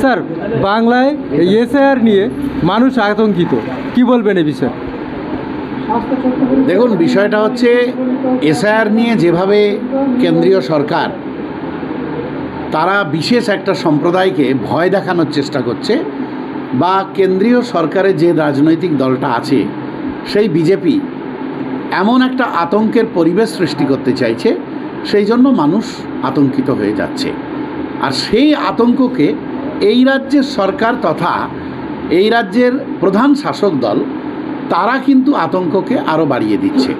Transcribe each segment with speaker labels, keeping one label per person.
Speaker 1: Sir, বাংলায় SIR নিয়ে মানুষ আতঙ্কিত। কি বলবেন এ বিষয়ে?
Speaker 2: দেখুন, বিষয়টা হচ্ছে এসআইআর নিয়ে যেভাবে কেন্দ্রীয় সরকার, তারা বিশেষ একটা সম্প্রদায়কে ভয় দেখানোর চেষ্টা করছে বা কেন্দ্রীয় সরকারের যে রাজনৈতিক দলটা আছে, সেই বিজেপি এমন একটা আতঙ্কের পরিবেশ সৃষ্টি করতে চাইছে, সেই জন্য মানুষ আতঙ্কিত হয়ে যাচ্ছে। আর সেই আতঙ্ককে এই রাজ্যের সরকার তথা এই রাজ্যের প্রধান শাসক দল, তারা কিন্তু আতঙ্ককে আরও বাড়িয়ে দিচ্ছে।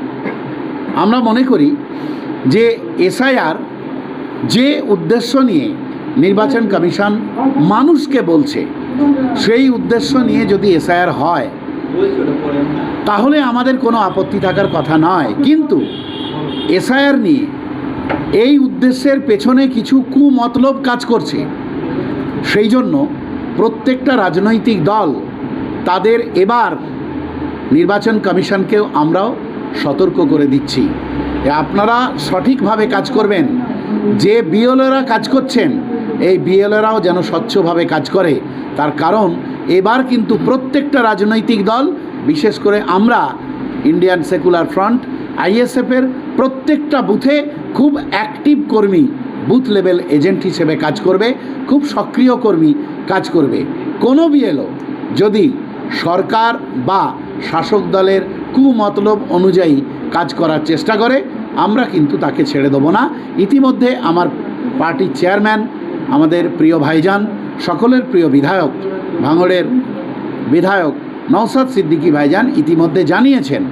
Speaker 2: আমরা মনে করি যে এসআইআর যে উদ্দেশ্য নিয়ে নির্বাচন কমিশন মানুষকে বলছে, সেই উদ্দেশ্য নিয়ে যদি এসআইআর হয়, তাহলে আমাদের কোনো আপত্তি থাকার কথা নয়। কিন্তু এসআইআর নিয়ে এই উদ্দেশ্যের পেছনে কিছু কুমতলব কাজ করছে। সেই জন্য প্রত্যেকটা রাজনৈতিক দল তাদের এবার নির্বাচন কমিশনকেও আমরাও সতর্ক করে দিচ্ছি। আপনারা সঠিকভাবে কাজ করবেন। যে বিএলএরা কাজ করছেন, এই বিএলএরাও যেন স্বচ্ছভাবে কাজ করে। তার কারণ, এবার কিন্তু প্রত্যেকটা রাজনৈতিক দল, বিশেষ করে আমরা, ইন্ডিয়ান সেকুলার ফ্রন্ট, আইএসএফের প্রত্যেকটা বুথে খুব অ্যাক্টিভ কর্মী বুথ লেভেল এজেন্ট হিসেবে কাজ করবে, খুব সক্রিয় কর্মী কাজ করবে। কোনো বিএলও যদি সরকার বা শাসক দলের কুমতলব অনুযায়ী কাজ করার চেষ্টা করে, আমরা কিন্তু তাকে ছেড়ে দেবো না। ইতিমধ্যে আমার পার্টির চেয়ারম্যান, আমাদের প্রিয় ভাইজান, সকলের প্রিয় বিধায়ক, ভাঙড়ের বিধায়ক নওসাদ সিদ্দিকী ভাইজান ইতিমধ্যে জানিয়েছেন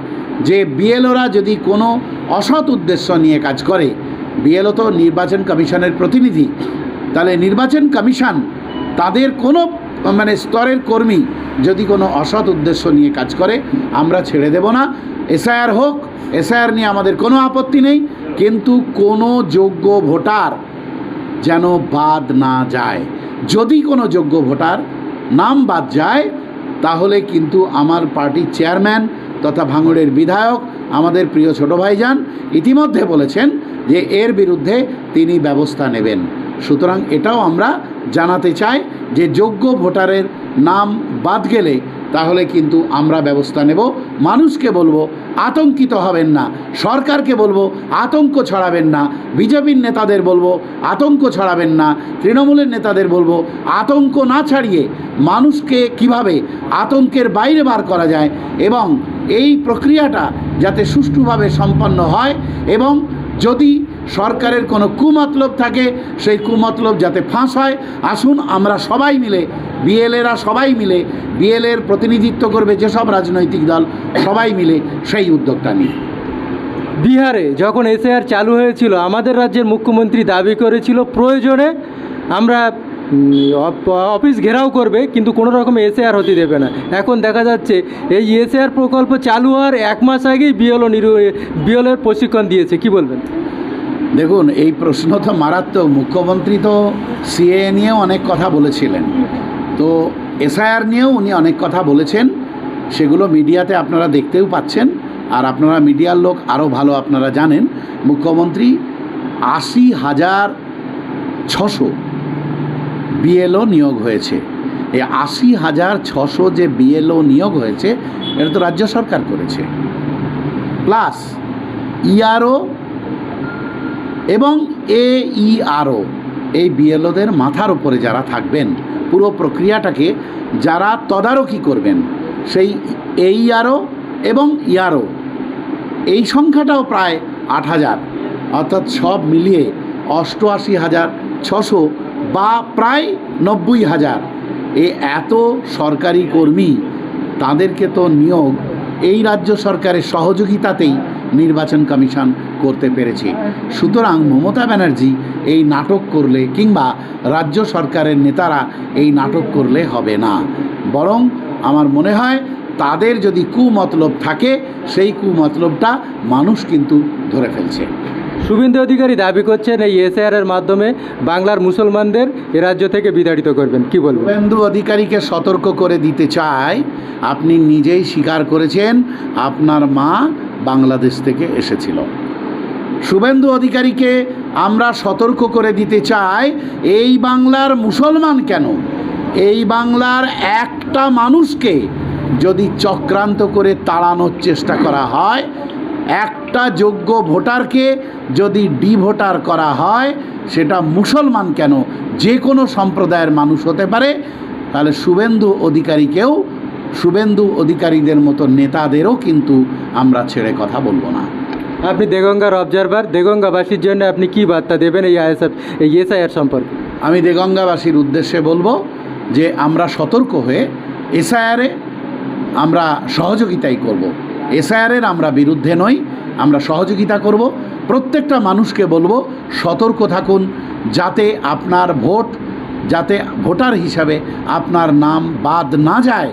Speaker 2: যে, বিএলওরা যদি কোনো অসৎ উদ্দেশ্য নিয়ে কাজ করে বিএলও তো নির্বাচন কমিশনের প্রতিনিধি। তাহলে নির্বাচন কমিশন তাদের কোনো মানে স্তরের কর্মী যদি কোনো অসৎ উদ্দেশ্য নিয়ে কাজ করে, আমরা ছেড়ে দেব না। এসআইআর হোক, এসআইআর নিয়ে আমাদের কোনো আপত্তি নেই, কিন্তু কোনো যোগ্য ভোটার যেন বাদ না যায়। যদি কোনো যোগ্য ভোটার নাম বাদ যায়, তাহলে কিন্তু আমার পার্টির চেয়ারম্যান তথা ভাঙড়ের বিধায়ক, আমাদের প্রিয় ছোট ভাইজান ইতিমধ্যে বলেছেন যে এর বিরুদ্ধে তিনি ব্যবস্থা নেবেন। সুতরাং এটাও আমরা জানাতে চাই যে যোগ্য ভোটারের নাম বাদ গেলে তাহলে কিন্তু আমরা ব্যবস্থা নেব। মানুষকে বলব, আতঙ্কিত হবেন না। সরকারকে বলব, আতঙ্ক ছড়াবেন না। বিজেপির নেতাদের বলব, আতঙ্ক ছড়াবেন না। তৃণমূলের নেতাদের বলব, আতঙ্ক না ছাড়িয়ে মানুষকে কীভাবে আতঙ্কের বাইরে বার করা যায় এবং এই প্রক্রিয়াটা যাতে সুষ্ঠুভাবে সম্পন্ন হয় এবং যদি সরকারের কোনো কুমতলব থাকে, সেই কুমতলব যাতে ফাঁস হয়। আসুন, আমরা সবাই মিলে, বিএলএরা সবাই মিলে, বিএলএর প্রতিনিধিত্ব করবে যেসব রাজনৈতিক দল, সবাই মিলে সেই উদ্যোগটা নিই।
Speaker 1: বিহারে যখন এসআর চালু হয়েছিল, আমাদের রাজ্যের মুখ্যমন্ত্রী দাবি করেছিল, প্রয়োজনে আমরা অফিস ঘেরাও করবে, কিন্তু কোনো রকম এসআইআর হতে দেবে না। এখন দেখা যাচ্ছে, এই এসআইআর প্রকল্প চালু হওয়ার এক মাস আগেই বিএলও নিরু বিএলএর প্রশিক্ষণ দিয়েছে। কি বলবেন?
Speaker 2: দেখুন, এই প্রশ্ন তো মারাত্মক। মুখ্যমন্ত্রী তো সিএ নিয়েও অনেক কথা বলেছিলেন। তো এসআইআর নিয়েও উনি অনেক কথা বলেছেন। সেগুলো মিডিয়াতে আপনারা দেখতেও পাচ্ছেন। আর আপনারা মিডিয়ার লোক আরও ভালো আপনারা জানেন। মুখ্যমন্ত্রী আশি হাজার ছশো বিএলও নিয়োগ হয়েছে। এই আশি হাজার ছশো যে বিএলও নিয়োগ হয়েছে, এটা তো রাজ্য সরকার করেছে। প্লাস ইআরও এবং এইআরও এই বিএলওদের মাথার উপরে যারা থাকবেন, পুরো প্রক্রিয়াটাকে যারা তদারকি করবেন, সেই এইআরও এবং ইয়ারও এই সংখ্যাটাও প্রায় আট হাজার, অর্থাৎ সব মিলিয়ে অষ্টআশি হাজার ছশো বা প্রায় নব্বই হাজার। এ এত সরকারি কর্মী, তাদেরকে তো নিয়োগ এই রাজ্য সরকারের সহযোগিতাতেই নির্বাচন কমিশন করতে পেরেছে। সুতরাং মমতা ব্যানার্জি এই নাটক করলে কিংবা রাজ্য সরকারের নেতারা এই নাটক করলে হবে না। বরং আমার মনে হয় তাদের যদি কুমতলব থাকে, সেই কুমতলবটা মানুষ কিন্তু ধরে ফেলছে।
Speaker 1: শুভেন্দু অধিকারী দাবি করছেন এই এসআইআর এর মাধ্যমে বাংলার মুসলমানদের এ রাজ্য থেকে বিতাড়িত করবেন। কি বলবেন?
Speaker 2: শুভেন্দু অধিকারীকে সতর্ক করে দিতে চাই। আপনি নিজেই স্বীকার করেছেন, আপনার মা বাংলাদেশ থেকে এসেছিল। শুভেন্দু অধিকারীকে আমরা সতর্ক করে দিতে চাই, এই বাংলার মুসলমান কেন? এই বাংলার একটা মানুষকে যদি চক্রান্ত করে তাড়ানোর চেষ্টা করা হয় একটা যোগ্য ভোটারকে যদি ডি ভোটার করা হয় সেটা মুসলমান কেন? যে কোনো সম্প্রদায়ের মানুষ হতে পারে। তাহলে শুভেন্দু অধিকারীকেও শুভেন্দু অধিকারীদের মতো নেতাদেরও কিন্তু আমরা ছেড়ে কথা বলব না।
Speaker 1: আপনি দেগঙ্গার অবজারভার দেগঙ্গাবাসীর জন্য আপনি কি বার্তা দেবেন এই আইএসএফ এই এসআইআর সম্পর্কে?
Speaker 2: আমি দেগঙ্গাবাসীর উদ্দেশ্যে বলব যে আমরা সতর্ক হয়ে এসআইআরে আমরা সহযোগিতাই করব। এসআইআরের আমরা বিরুদ্ধে নই, আমরা সহযোগিতা করব। প্রত্যেকটা মানুষকে বলব, সতর্ক থাকুন যাতে আপনার ভোট, যাতে ভোটার হিসাবে আপনার নাম বাদ না যায়।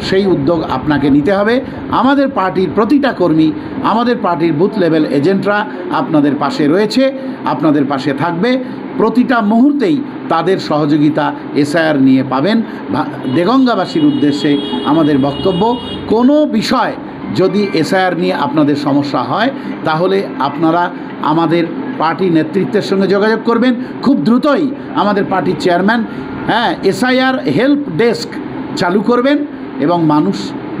Speaker 2: সেই উদ্যোগ আপনাকে নিতে হবে। আমাদের পার্টির প্রতিটা কর্মী, আমাদের পার্টির বুথ লেভেল এজেন্টরা আপনাদের পাশে রয়েছে, আপনাদের পাশে থাকবে। প্রতিটা মুহূর্তেই তাদের সহযোগিতা এসআইআর নিয়ে পাবেন। দেগঙ্গাবাসীর উদ্দেশ্যে আমাদের বক্তব্য, কোনো বিষয় যদি এসআইআর নিয়ে আপনাদের সমস্যা হয়, তাহলে আপনারা আমাদের পার্টি নেতৃত্বের সঙ্গে যোগাযোগ করবেন। খুব দ্রুতই আমাদের পার্টির চেয়ারম্যান হ্যাঁ এসআইআর হেল্প ডেস্ক চালু করবেন এবং মানুষ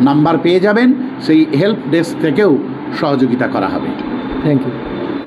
Speaker 2: নাম্বার পেয়ে যাবেন, সেই হেল্প ডেস্ক থেকেও সহযোগিতা করা হবে।
Speaker 1: Thank you